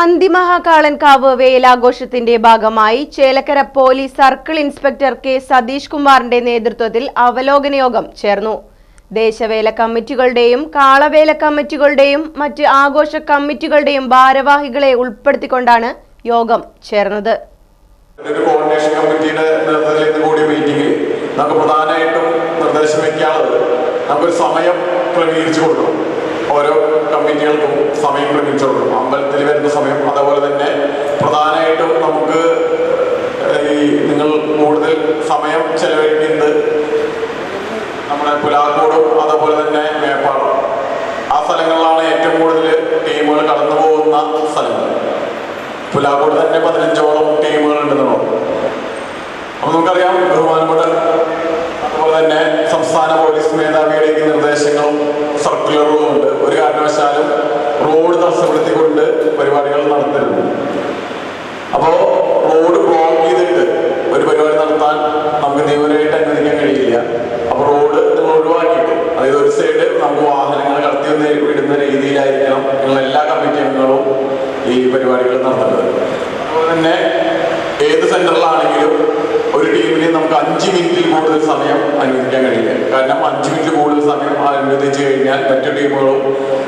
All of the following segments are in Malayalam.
അന്തിമഹാകാളൻകാവ് വേലാഘോഷത്തിന്റെ ഭാഗമായി Chelakkara police circle inspector K Satheesh കുമാറിന്റെ നേതൃത്വത്തിൽ അവലോകന യോഗം ചേർന്നു. ദേശവേല കമ്മിറ്റികളുടെയും കാളവേല കമ്മിറ്റികളുടെയും മറ്റ് ആഘോഷ കമ്മിറ്റികളുടെയും ഭാരവാഹികളെ ഉൾപ്പെടുത്തിക്കൊണ്ടാണ് യോഗം ചേർന്നത്. കോർഡിനേഷൻ കമ്മിറ്റിയുടെ നേതൃത്വത്തിൽ മീറ്റിംഗിൽ നമുക്ക് പ്രധാനമായിട്ടും നിർദ്ദേശം വയ്ക്കാനുള്ളത് നമുക്കൊരു സമയം ക്രമീകരിച്ചു കൊടുക്കണം. ഓരോ കമ്മിറ്റികൾക്കും സമയം കൊടുക്കണം അമ്പലത്തിൽ വരുന്ന സമയം അതേപോലെ തന്നെ പ്രധാനമായിട്ടും നമുക്ക് ഈ നിങ്ങൾ കൂടുതൽ സമയം ചെലവഴിക്കുന്നത് നമ്മുടെ പുലാക്കോടും അതേപോലെ തന്നെ മേപ്പാടും. ആ സ്ഥലങ്ങളിലാണ് ഏറ്റവും കൂടുതൽ ടീമുകൾ കടന്നു പോകുന്ന സ്ഥലങ്ങൾ പുലാക്കോട് തന്നെ പതിനഞ്ചോളം ടീമുകൾ ഉണ്ടെന്നുള്ളത് അപ്പൊ നമുക്കറിയാം ബഹുമാനപ്പെട്ട അതുപോലെ തന്നെ സംസ്ഥാന പോലീസ് മേധാവിയുടെയൊക്കെ നിർദ്ദേശങ്ങളും സർക്കുലറുകളും ഉണ്ട്. ഒരു കാരണവശാലും റോഡ് തടസ്സപ്പെടുത്തിക്കൊണ്ട് പരിപാടികൾ നടത്തരുത്. അപ്പോൾ റോഡ് ബ്ലോക്ക് ചെയ്തിട്ട് ഒരു പരിപാടി നടത്താൻ നമുക്ക് നിയമപരമായിട്ട് അനുവദിക്കാൻ കഴിയില്ല അപ്പോൾ റോഡ് നിങ്ങൾ ഒഴിവാക്കിയിട്ട് അതായത് ഒരു സൈഡ് നമുക്ക് വാഹനങ്ങൾ കടത്തി വന്ന് വിടുന്ന രീതിയിലായിരിക്കണം നിങ്ങൾ എല്ലാ കമ്മിറ്റി അംഗങ്ങളും ഈ പരിപാടികൾ നടത്തേണ്ടത് അതുപോലെ തന്നെ ഏത് സെന്ററിലാണെങ്കിലും ഒരു ടീമിന് നമുക്ക് അഞ്ച് മിനിറ്റിൽ കൂടുതൽ സമയം അനുവദിക്കാൻ കഴിയില്ല കാരണം അഞ്ച് മിനിറ്റ് കൂടുതൽ സമയം അനുവദിച്ചു കഴിഞ്ഞാൽ മറ്റു ടീമുകളും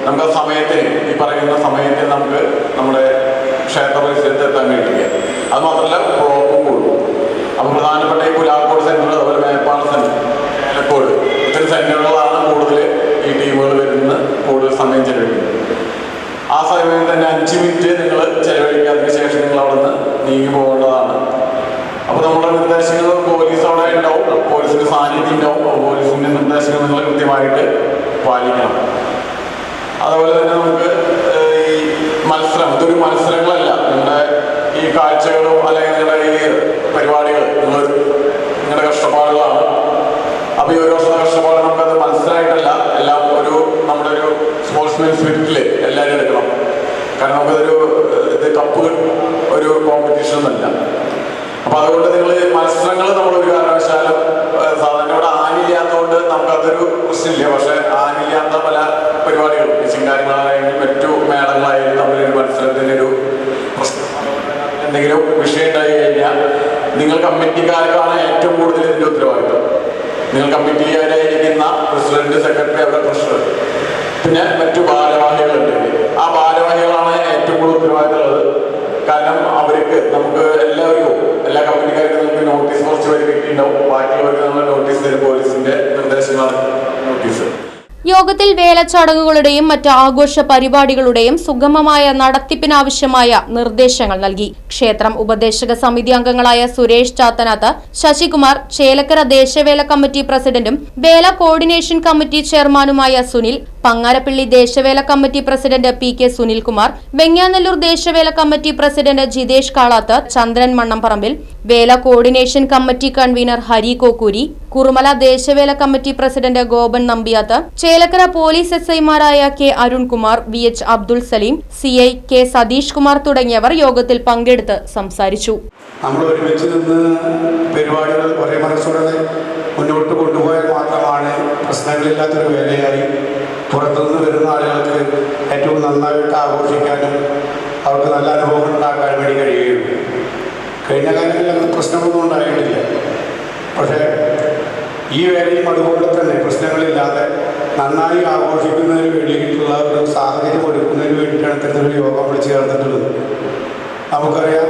നമുക്ക് ആ സമയത്തിന് ഈ പറയുന്ന സമയത്തിന് നമുക്ക് നമ്മുടെ ക്ഷേത്ര പരിസരത്ത് എത്താൻ കഴിയില്ല അത് മാത്രമല്ല പ്രോപ്പും കൂടും. അപ്പോൾ പ്രധാനപ്പെട്ട ഈ പുലാക്കോട് സെന്റർ അതുപോലെ മേപ്പാട് സെന്റർ ഏലക്കോട് ഇത്തരം സെന്ററുകളാണ് കൂടുതൽ ഈ ടീമുകൾ വരുന്ന കൂടുതൽ സമയം ചെലവഴിക്കുന്നത്. ആ സമയം തന്നെ അഞ്ച് മിനിറ്റ് നിങ്ങൾ ചെലവഴിക്കുക. അതിന് ശേഷം നിങ്ങൾ അവിടെ നിന്ന് നീങ്ങി പോകേണ്ടതാണ്. അപ്പോൾ നമ്മുടെ നിർദ്ദേശങ്ങൾ പോലീസ് അവിടെ ഉണ്ടാവും. പോലീസിന്റെ സാന്നിധ്യം ഉണ്ടാവും. പോലീസിന്റെ നിർദ്ദേശങ്ങൾ നിങ്ങൾ കൃത്യമായിട്ട് പാലിക്കണം. അതുപോലെ തന്നെ നമുക്ക് ഈ മത്സരം ഇതൊരു മത്സരങ്ങളല്ല. നിങ്ങളുടെ ഈ കാഴ്ചകളും അല്ലെങ്കിൽ നിങ്ങളുടെ ഈ പരിപാടികൾ നിങ്ങൾ നിങ്ങളുടെ കഷ്ടപ്പാടുകളാണ്. അപ്പൊ ഈ ഒരു വർഷത്തെ കഷ്ടപ്പാട് നമുക്കത് മത്സരമായിട്ടല്ല. എല്ലാം ഒരു നമ്മുടെ ഒരു സ്പോർട്സ്മാൻ സ്പിരിറ്റിൽ എല്ലാവരും എടുക്കണം. കാരണം നമുക്കതൊരു ഇത് കപ്പ് ഒരു കോമ്പറ്റീഷൻ ഒന്നല്ല അപ്പൊ അതുകൊണ്ട് നിങ്ങൾ മത്സരങ്ങൾ നമ്മൾ ഒരു കാരണവശാലും സാധാരണ ഇവിടെ ആനില്ലാത്തതുകൊണ്ട് നമുക്കതൊരു പ്രശ്നമില്ല. പക്ഷെ ആനില്ലാത്ത പല പരിപാടികളും ചിങ്കാരികളായാലും മറ്റു മേളങ്ങളായാലും മത്സരത്തിന്റെ പ്രശ്നം എന്തെങ്കിലും വിഷയം ഉണ്ടായി കഴിഞ്ഞാൽ നിങ്ങൾ കമ്മിറ്റിക്കാർക്കാണ് ഏറ്റവും കൂടുതൽ ഇതിന്റെ ഉത്തരവാദിത്വം. നിങ്ങൾ കമ്മിറ്റിക്കാരായിരിക്കുന്ന പ്രസിഡന്റ് സെക്രട്ടറി അവരുടെ ട്രഷറർ പിന്നെ മറ്റു ഭാരവാഹികളുണ്ട്. ആ ഭാരവാഹികളാണ് ഏറ്റവും കൂടുതൽ ഉത്തരവാദിത്തമുള്ളത് കാരണം അവർക്ക് നമുക്ക് എല്ലാവർക്കും എല്ലാ കമ്പനിക്കാർക്കും നമുക്ക് നോട്ടീസ് കുറച്ച് പേര് കിട്ടിയിട്ടുണ്ടാവും. ബാക്കിയുള്ളവർക്ക് നമ്മൾ നോട്ടീസ് തരും. പോലീസിന്റെ നിർദ്ദേശങ്ങളാണ് നോട്ടീസ്. യോഗത്തിൽ വേലച്ചടങ്ങുകളുടെയും മറ്റ് ആഘോഷ പരിപാടികളുടെയും സുഗമമായ നടത്തിപ്പിനാവശ്യമായ നിർദ്ദേശങ്ങൾ നൽകി. ക്ഷേത്രം ഉപദേശക സമിതി അംഗങ്ങളായ സുരേഷ് ചാത്തനാത്ത് ശശികുമാർ ചേലക്കര ദേശവേല കമ്മിറ്റി പ്രസിഡന്റും വേല കോർഡിനേഷൻ കമ്മിറ്റി ചെയർമാനുമായ Sunil Pangarappilly ദേശവേല committee president P K Sunilkumar Venganallur ദേശവേല committee president Jithesh Kalath Chandran Mannamparambil വേല coordination committee convener Hari Kokkuri Kurumala ദേശവേല committee president Gopan Nambiyath Chelakkara police S ഐമാരായ K Arunkumar V H Abdul Salim C I K Satheesh Kumar തുടങ്ങിയവർ യോഗത്തിൽ പങ്കെടുത്ത് സംസാരിച്ചു. നമ്മൾ നിന്ന് മുന്നോട്ട് കൊണ്ടുപോയാൽ മാത്രമാണ് പ്രശ്നങ്ങളില്ലാത്തൊരു വേലയായി പുറത്തുനിന്ന് വരുന്ന ആളുകൾക്ക് ഏറ്റവും നന്നായിട്ട് ആഘോഷിക്കാനും അവർക്ക് നല്ല അനുഭവം ഉണ്ടാക്കാൻ വേണ്ടി അങ്ങനെ പ്രശ്നമൊന്നും ഉണ്ടായിട്ടില്ല പക്ഷേ ഈ വേലയും അതുപോലെ തന്നെ പ്രശ്നങ്ങളില്ലാതെ നന്നായി ആഘോഷിക്കുന്നതിന് വേണ്ടിയിട്ടുള്ള ഒരു സാഹചര്യം ഒരുക്കുന്നതിന് വേണ്ടിയിട്ടാണ് ഇത്തരത്തിലൊരു യോഗം വിളിച്ച് ചേർന്നിട്ടുള്ളത്. നമുക്കറിയാം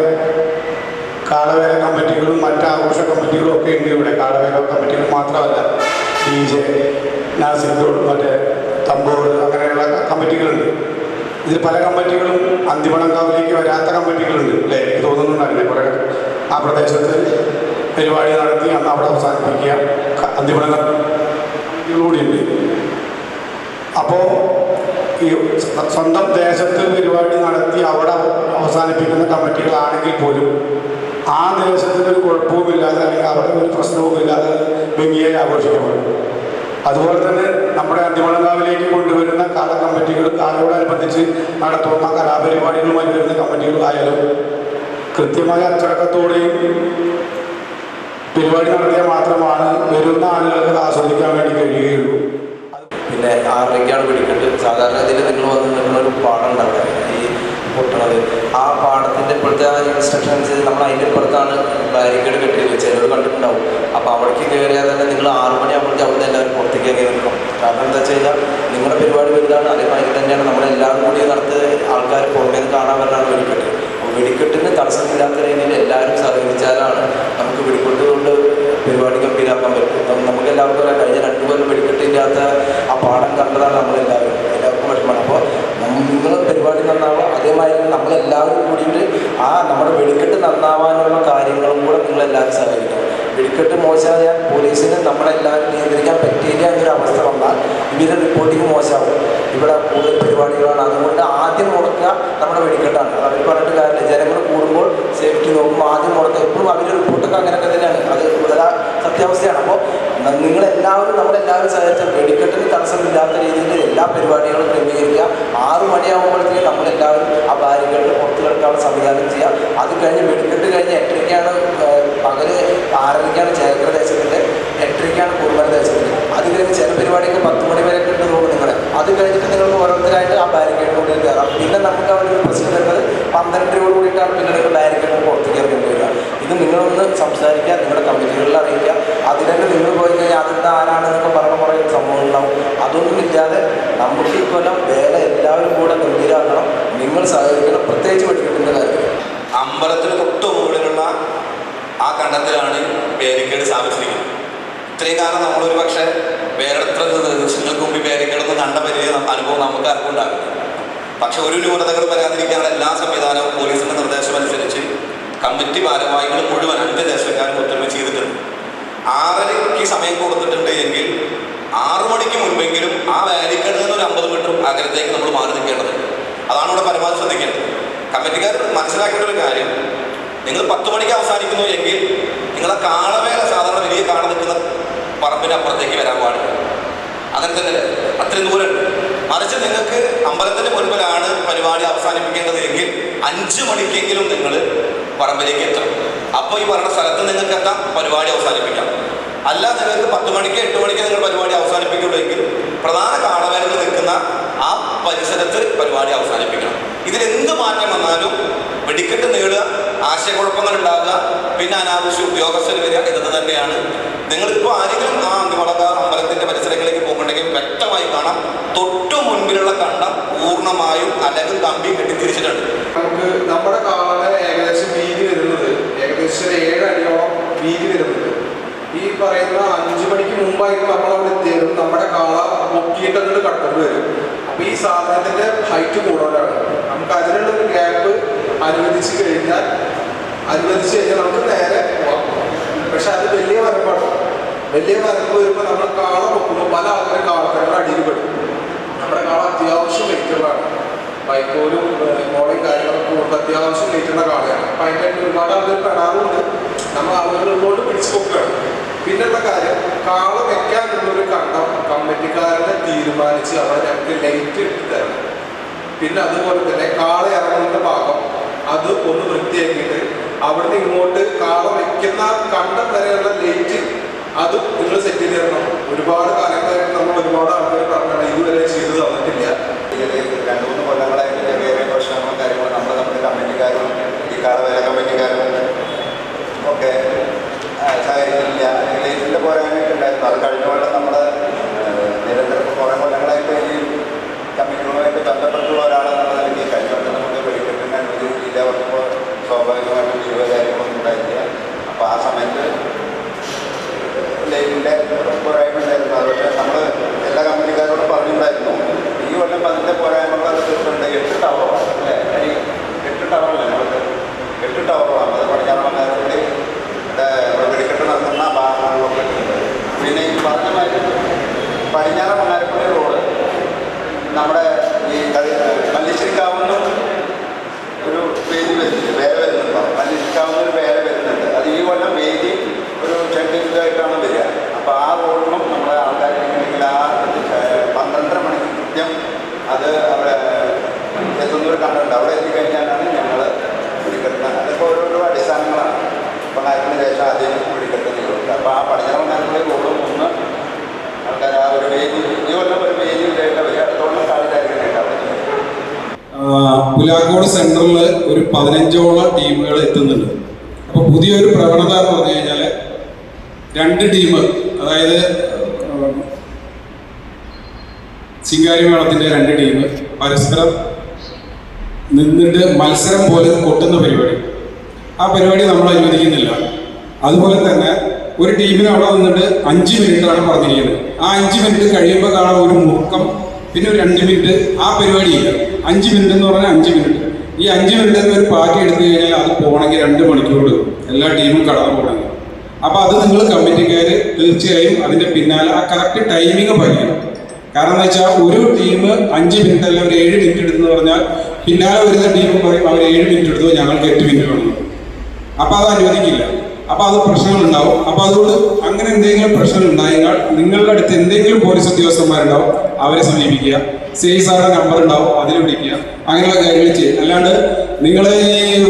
കാളവേല കമ്മിറ്റികളും മറ്റ് ആഘോഷ കമ്മിറ്റികളും ഒക്കെ ഉണ്ട് ഇവിടെ. കാളവേല കമ്മിറ്റികൾ മാത്രമല്ല ഡി ജെ നാസിക്കോൾ മറ്റേ തമ്പോട് അങ്ങനെയുള്ള കമ്മിറ്റികളുണ്ട്. ഇതിൽ പല കമ്മിറ്റികളും അന്തിമണങ്കാവിലേക്ക് വരാത്ത കമ്മിറ്റികളുണ്ട്. അല്ലേ? എനിക്ക് തോന്നുന്നുണ്ടായിരുന്നു കുറേ ആ പ്രദേശത്ത് പരിപാടി നടത്തി അന്ന് അവിടെ അവസാനിപ്പിക്കുക. കമ്മിറ്റികളൂടിയുണ്ട് അപ്പോൾ ഈ സ്വ- സ്വന്തം ദേശത്ത് പരിപാടി നടത്തി അവിടെ അവസാനിപ്പിക്കുന്ന കമ്മിറ്റികളാണെങ്കിൽ പോലും ആ ദേശത്തിനൊരു കുഴപ്പവുമില്ലാതെ ഭംഗിയായി ആഘോഷിക്കപ്പെടും. അതുപോലെ തന്നെ നമ്മുടെ അന്തിമളങ്കാവിലേക്ക് കൊണ്ടുവരുന്ന കാല കമ്മിറ്റികൾ കാലോടനുബന്ധിച്ച് നടത്തുന്ന കലാപരിപാടികളുമായി വരുന്ന കമ്മിറ്റികളായാലും കൃത്യമായ അച്ചടക്കത്തോടെയും പരിപാടി നടത്തിയാൽ മാത്രമാണ് വരുന്ന ആളുകൾക്ക് ആസ്വദിക്കാൻ വേണ്ടി കഴിയുകയുള്ളൂ. പിന്നെ ആറരയ്ക്കാണ് പിടിക്കേണ്ടത് സാധാരണ ഇതിൽ നിങ്ങൾ വന്ന് നിങ്ങളൊരു പാഠം ഉണ്ടാവുക ഈ പൊട്ടണത്. ആ പാഠത്തിന്റെ ഇപ്പോഴത്തെ ആ ഇൻസ്ട്രക്ഷൻ അനുസരിച്ച് നമ്മൾ അതിന്റെ ഇപ്പുറത്താണ് ബാരിക്കേഡ് കെട്ടി വെച്ചത് ചിലർ കണ്ടിട്ടുണ്ടാവും. അപ്പോൾ അവിടേക്ക് കയറിയാൽ തന്നെ നിങ്ങൾ ആറ് മണിയാകുമ്പോഴേക്കും അവിടെ എല്ലാവരും പുറത്തേക്ക് ഇറങ്ങി നിൽക്കും കാരണം എന്താ വെച്ച് കഴിഞ്ഞാൽ നിങ്ങളുടെ പരിപാടി വലുതാണ്. അതേമാതിരി തന്നെയാണ് നമ്മളെല്ലാവരും കൂടി നടത്ത് ആൾക്കാർ പുറമേ നിന്ന് കാണാൻ വരാനാണ് അപ്പോൾ വെടിക്കെട്ടിന് തടസ്സമില്ലാത്ത രീതിയിൽ എല്ലാവരും സഹകരിച്ചാലാണ് നമുക്ക് വെടിക്കെട്ട് കൊണ്ട് പരിപാടി ഗംഭീരാക്കാൻ പറ്റും. അപ്പം നമുക്ക് എല്ലാവർക്കും അറിയാം കഴിഞ്ഞ രണ്ടു കൊല്ലം വെടിക്കെട്ടില്ലാത്ത ആ പാഠം കണ്ടതാണ് നമ്മളെല്ലാവരും. എല്ലാവർക്കും വിഷമമാണ്. അപ്പോൾ നിങ്ങൾ പരിപാടി നന്നാവുക. അതേമാതിരി നമ്മളെല്ലാവരും കൂടിയിട്ട് ആ നമ്മുടെ വെടിക്കെട്ട് നന്നാവാനുള്ള കാര്യങ്ങളും കൂടെ നിങ്ങളെല്ലാവരും സഹകരിക്കണം. വെടിക്കെട്ട് മോശമായാൽ പോലീസിന് നമ്മളെല്ലാവരും നിയന്ത്രിക്കാൻ പറ്റിയില്ല എന്നൊരു അവസ്ഥ വന്നാൽ ഇവരുടെ റിപ്പോർട്ടിങ് മോശമാവും. ഇവിടെ കൂടുതൽ പരിപാടികളാണ്. അതുകൊണ്ട് ആദ്യം മുടക്കുക നമ്മുടെ വെടിക്കെട്ടാണ്. അവർ പറഞ്ഞിട്ട് കാര്യമില്ല. ജനങ്ങൾ കൂടുമ്പോൾ സേഫ്റ്റി നോക്കുമ്പോൾ ആദ്യം മുടക്കുക. എപ്പോഴും അവരുടെ റിപ്പോർട്ടൊക്കെ അങ്ങനെയൊക്കെ തന്നെയാണ് അത് വളരെ സത്യാവസ്ഥയാണ് അപ്പോൾ നിങ്ങളെല്ലാവരും നമ്മളെല്ലാവരും സഹകരിച്ച വെടിക്കെട്ടിന് തടസ്സമില്ലാത്ത രീതിയിൽ എല്ലാ പരിപാടികളും ക്രമീകരിക്കുക ആറ് മണിയാകുമ്പോഴത്തേക്ക് നമ്മളെല്ലാവരും ആ ബാരിക്കേഡിൽ പുറത്ത് കിടക്കാനുള്ള സംവിധാനം ചെയ്യുക അത് കഴിഞ്ഞ് വെടിക്കെട്ട് കഴിഞ്ഞ് എട്ടരയ്ക്കാണ് ഏഹ്, പകൽ ആറരയ്ക്കാണ് ചേക്കര ദേശത്തിന്റെ എട്ടരയ്ക്കാണ് കുറുമല ദേശത്തിന്റെ അത് കഴിഞ്ഞ് ചില പരിപാടിയൊക്കെ പത്ത് മണി വരെ ഉണ്ട് തോന്നുന്നു നിങ്ങളെ അത് കഴിഞ്ഞിട്ട് നിങ്ങൾക്ക് ഓരോരുത്തരായിട്ട് ആ ബാരിക്കേഡിനുള്ളിൽ കയറാം പിന്നെ നമുക്ക് അവിടെ ഒരു പ്രശ്നം വരുന്നത് പന്ത്രണ്ടരയോട് കൂടിയിട്ടാണ് പിന്നെ നിങ്ങൾ ബാരിക്കേഡിന് പുറത്തേക്ക് ഇറങ്ങേണ്ടി വരിക. ഇത് നിങ്ങളൊന്ന് സംസാരിക്കുക നിങ്ങളുടെ കമ്മിറ്റികളിൽ അറിയിക്കുക. അതിനൊക്കെ നിങ്ങൾ പോയി കഴിഞ്ഞാൽ അതിന്റെ ആരാണെന്നൊക്കെ പറഞ്ഞ കുറേ സംഭവം ഉണ്ടാവും. അതൊന്നും ഇല്ലാതെ നമുക്ക് ഈ കൊല്ലം വേല എല്ലാവരും കൂടെ ഗംഭീരാക്കണം. നിങ്ങൾ സഹകരിക്കണം. പ്രത്യേകിച്ച് വെടിക്കെട്ടിന്റെ കാര്യം അമ്പലത്തിന് തൊട്ട് മുകളിലുള്ള ആ കണ്ടത്തിലാണ് ബാരിക്കേഡ് സ്ഥാപിച്ചിരിക്കുന്നത്. ഇത്രയും കാലം നമ്മളൊരു പക്ഷേ വേറെ എത്ര ദിവസങ്ങൾക്ക് മുമ്പ് ബാരിക്കേഡൊന്നും കണ്ട വലിയ അനുഭവം നമുക്ക് ആർക്കും ഉണ്ടാകില്ല പക്ഷെ ഒരു ന്യൂനതകളും വരാതിരിക്കാനുള്ള എല്ലാ സംവിധാനവും പോലീസിന്റെ നിർദ്ദേശം അനുസരിച്ച് കമ്മിറ്റി ഭാരവാഹികൾ മുഴുവൻ അഞ്ച് ദേശക്കാരും ഒത്തൊരുമിച്ച് ചെയ്തിട്ടുണ്ട്. ആറരയ്ക്ക് സമയം കൊടുത്തിട്ടുണ്ട് എങ്കിൽ ആറു മണിക്ക് മുൻപെങ്കിലും ആ നിന്ന് ഒരു അമ്പത് മീറ്റർ അകലത്തേക്ക് നമ്മൾ മാറി നിൽക്കേണ്ടത് അതാണ് ഇവിടെ പരമാവധി ശ്രദ്ധിക്കേണ്ടത്. കമ്മിറ്റിക്കാർ മനസ്സിലാക്കേണ്ട ഒരു കാര്യം നിങ്ങൾ പത്ത് മണിക്ക് അവസാനിക്കുന്നു എങ്കിൽ നിങ്ങളെ കാളവേല സാധാരണ വലിയ കാണ നിൽക്കുന്ന പറമ്പിന് അപ്പുറത്തേക്ക് വരാൻ പാടില്ല. അങ്ങനെ തന്നെ അത്രയും ദൂരം മറിച്ച് നിങ്ങൾക്ക് അമ്പലത്തിന്റെ മുൻപിലാണ് പരിപാടി അവസാനിപ്പിക്കേണ്ടത് എങ്കിൽ അഞ്ച് മണിക്കെങ്കിലും നിങ്ങൾ പറമ്പിലേക്ക് എത്തണം. അപ്പോൾ ഈ പറഞ്ഞ സ്ഥലത്ത് നിങ്ങൾക്ക് എത്താം പരിപാടി അവസാനിപ്പിക്കാം. അല്ല നിങ്ങൾക്ക് പത്ത് മണിക്ക് എട്ട് മണിക്ക് നിങ്ങൾ പരിപാടി അവസാനിപ്പിക്കുള്ളൂ എങ്കിൽ പ്രധാന കാളവേലകൾ നിൽക്കുന്ന ആ പരിസരത്ത് പരിപാടി അവസാനിപ്പിക്കണം. ഇതിൽ എന്ത് മാറ്റം വന്നാലും വെടിക്കെട്ട് നേടുക ആശയക്കുഴപ്പങ്ങൾ ഉണ്ടാകുക പിന്നെ അനാവശ്യ ഉദ്യോഗസ്ഥർ വരിക എന്നത് തന്നെയാണ്. നിങ്ങളിപ്പോൾ ആരെങ്കിലും ആ അന്തിമളക അമ്പലത്തിന്റെ പരിസരങ്ങളിലേക്ക് പോകുന്നുണ്ടെങ്കിൽ വ്യക്തമായി കാണാം. തൊട്ടു കണ്ടം പൂർണമായും അലകും കമ്പിയും കെട്ടിത്തിരിച്ചിട്ടുണ്ട്. നമുക്ക് നമ്മുടെ കാളന് ഏകദേശം വീതി വരുന്നത് ഏകദേശം ഏഴ് അടിയോളം വീതി വരുന്നുണ്ട്. ഈ പറയുന്ന അഞ്ചു മണിക്ക് മുമ്പായിരിക്കും നമ്മൾ അവിടെ എത്തിയാലും നമ്മുടെ കാള പൊക്കിയിട്ട് അങ്ങോട്ട് കടന്നു വരും. അപ്പൊ ഈ സാധനത്തിന്റെ ഹൈറ്റ് കൂടുതലാണ്. നമുക്ക് അതിനുള്ള ഗ്യാപ്പ് അനുവദിച്ചു കഴിഞ്ഞാൽ അനുവദിച്ചു കഴിഞ്ഞാൽ നമുക്ക് നേരെ പോവാം. പക്ഷെ അത് വലിയ വരപ്പാണ്. വലിയ വരപ്പ് വരുമ്പോൾ നമ്മൾ കാള പൊക്കുമ്പോൾ പല ആൾക്കാരും കാളക്കാരുടെ അടിയിൽ പെടും നമ്മുടെ കാള അത്യാവശ്യം വെയിറ്റുള്ളതാണ് ബൈക്കോലും മോളിയും കാര്യങ്ങളൊക്കെ കൊണ്ട് അത്യാവശ്യം നീറ്റുന്ന കാലമാണ് അപ്പം അതിന്റെ ഒരുപാട് ആളുകൾ കാണാറുണ്ട് നമ്മൾ ആളുകളുള്ളതുകൊണ്ട് പിടിച്ചു പൊക്കുകയാണ്. പിന്നെയുള്ള കാര്യം? കാള വെക്കാനുള്ളൊരു കണ്ടം കമ്മിറ്റിക്കാരനെ തീരുമാനിച്ച് അവർ ഞങ്ങൾക്ക് ലൈറ്റ് ഇട്ട് തരണം. പിന്നെ അതുപോലെ തന്നെ കാള ഇറങ്ങുന്ന ഭാഗം അത് ഒന്ന് വൃത്തിയാക്കിയിട്ട് അവിടുന്ന് ഇങ്ങോട്ട് കാള വെക്കുന്ന കണ്ടം വരെയുള്ള ലൈറ്റ് അത് നിങ്ങൾ സെറ്റ് ചെയ്ത് തരണം. ഒരുപാട് കാലങ്ങളായിട്ട് നമ്മൾ ഒരുപാട് ആൾക്കാർ പറഞ്ഞാണ് ഇതുവരെ ചെയ്തു തന്നിട്ടില്ല. രണ്ടു മൂന്ന് കൊല്ലങ്ങളായിട്ട് ചെറിയ പ്രശ്നങ്ങളും കാര്യങ്ങളും നമ്മൾ നമ്മുടെ കമ്മിറ്റിക്കാരും ഈ കാലവേല കമ്മിറ്റിക്കാരും ഒക്കെ ആ, സഹകരിക്കുന്നില്ല ലൈഫിന്റെ പോരായ്മയൊക്കെ ഉണ്ടായിരുന്നു. അത് കഴിഞ്ഞ കൊല്ലം നമ്മൾ ഉണ്ട് അവിടെ എത്തിക്കഴിഞ്ഞാലാണ് ഞങ്ങൾ കുടിക്കെട്ടിന് അതൊക്കെ ഓരോരോ അടിസ്ഥാനങ്ങളാണ്. ഇപ്പം പഠനത്തിന് ശേഷം ആദ്യം കുടിക്കെട്ട് നിയോഗിക്കുക അപ്പോൾ ആ പഠിക്കണം ഞങ്ങൾ കൂടുതൽ ഒന്ന് ആൾക്കാർ ആ ഒരു വേദി ഈ കൊല്ലം ഒരു വേദി ഇല്ലായിട്ട് അവർ അടുത്തോളം ആൾക്കാർക്ക് പുലാക്കോട് സെൻട്രലിൽ ഒരു പതിനഞ്ചോളം ടീമുകൾ എത്തുന്നുണ്ട്. അപ്പോൾ പുതിയൊരു പ്രവണത എന്ന് പറഞ്ഞു കഴിഞ്ഞാൽ രണ്ട് ടീം അതായത് ചിങ്കാരി മേളത്തിന്റെ രണ്ട് ടീം പരസ്പരം നിന്നിട്ട് മത്സരം പോലെ കൊട്ടുന്ന പരിപാടി. ആ പരിപാടി നമ്മൾ അനുവദിക്കുന്നില്ല. അതുപോലെ തന്നെ ഒരു ടീമിന് അവിടെ നിന്നിട്ട് അഞ്ച് മിനിറ്റാണ് പറഞ്ഞിരിക്കുന്നത്. ആ അഞ്ച് മിനിറ്റ് കഴിയുമ്പോൾ കാണാൻ ഒരു മുക്കം പിന്നെ ഒരു രണ്ട് മിനിറ്റ് ആ പരിപാടിയില്ല അഞ്ച് മിനിറ്റ് എന്ന് പറഞ്ഞാൽ അഞ്ച് മിനിറ്റ്. ഈ അഞ്ച് മിനിറ്റ് ഒരു പാർട്ടി എടുത്തു കഴിഞ്ഞാൽ അത് പോകണമെങ്കിൽ രണ്ട് മണിക്കൂർ എല്ലാ ടീമും കടന്നു പോകണമെങ്കിൽ. അപ്പോൾ അത് നിങ്ങൾ കമ്മിറ്റിക്കാർ തീർച്ചയായും അതിന്റെ പിന്നാലെ ആ കറക്റ്റ് ടൈമിങ് പാലിക്കണം കാരണം വെച്ചാൽ ഒരു ടീം അഞ്ച് മിനിറ്റ് അല്ല ഒരു ഏഴ് മിനിറ്റ് എടുത്തെന്ന് പറഞ്ഞാൽ പിന്നാലെ വരുന്ന ടീം പറയും അവർ ഏഴ് മിനിറ്റ് എടുത്തു ഞങ്ങൾക്ക് എട്ട് മിനിറ്റ് വേണം. അപ്പൊ അത് അനുവദിക്കില്ല. അപ്പൊ അത് പ്രശ്നങ്ങളുണ്ടാവും. അപ്പൊ അതുകൊണ്ട് അങ്ങനെ എന്തെങ്കിലും പ്രശ്നം ഉണ്ടായാൽ നിങ്ങളുടെ അടുത്ത് എന്തെങ്കിലും പോലീസ് ഉദ്യോഗസ്ഥന്മാരുണ്ടാവും അവരെ സമീപിക്കുക. സി സാറിന്റെ നമ്പർ ഉണ്ടാവും അതിൽ വിളിക്കുക. അങ്ങനെയുള്ള കാര്യങ്ങൾ ചെയ്യും. അല്ലാണ്ട് നിങ്ങൾ ഈ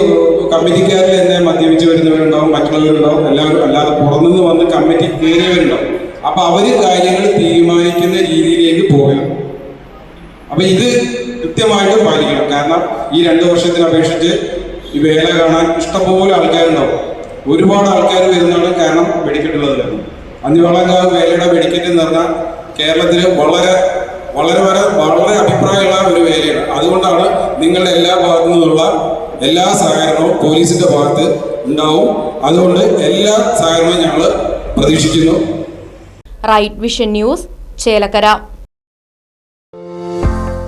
കമ്മിറ്റിക്കാരിൽ തന്നെ മദ്യപിച്ച് വരുന്നവരുണ്ടാവും മറ്റുള്ളവരുണ്ടാവും എല്ലാവരും അല്ലാതെ പുറത്തുനിന്ന് വന്ന് കമ്മിറ്റി കയറിയവരുണ്ടാവും. അപ്പൊ അവർ കാര്യങ്ങൾ തീരുമാനിക്കുന്ന രീതിയിലേക്ക് പോകണം അപ്പൊ ഇത് കൃത്യമായിട്ട് പാലിക്കണം. കാരണം ഈ രണ്ട് വർഷത്തിന് അപേക്ഷിച്ച് ഈ വേല കാണാൻ ഇഷ്ടംപോലെ ആൾക്കാരുണ്ടാവും. ഒരുപാട് ആൾക്കാർ വരുന്നതാണ് കാരണം വെടിക്കെട്ടുള്ളത് കാരണം അഞ്ഞുവള്ളങ്കാവ് വേലയുടെ വെടിക്കെട്ട് എന്ന് പറഞ്ഞാൽ കേരളത്തിൽ വളരെ വളരെ വളരെ വളരെ അഭിപ്രായമുള്ള ഒരു വേലയാണ്. അതുകൊണ്ടാണ് നിങ്ങളുടെ എല്ലാ ഭാഗത്തു നിന്നുള്ള എല്ലാ സഹകരണവും പോലീസിന്റെ ഭാഗത്ത് ഉണ്ടാവും. അതുകൊണ്ട് എല്ലാ സഹകരണവും ഞങ്ങൾ പ്രതീക്ഷിക്കുന്നു. Right vision news Chelakkara.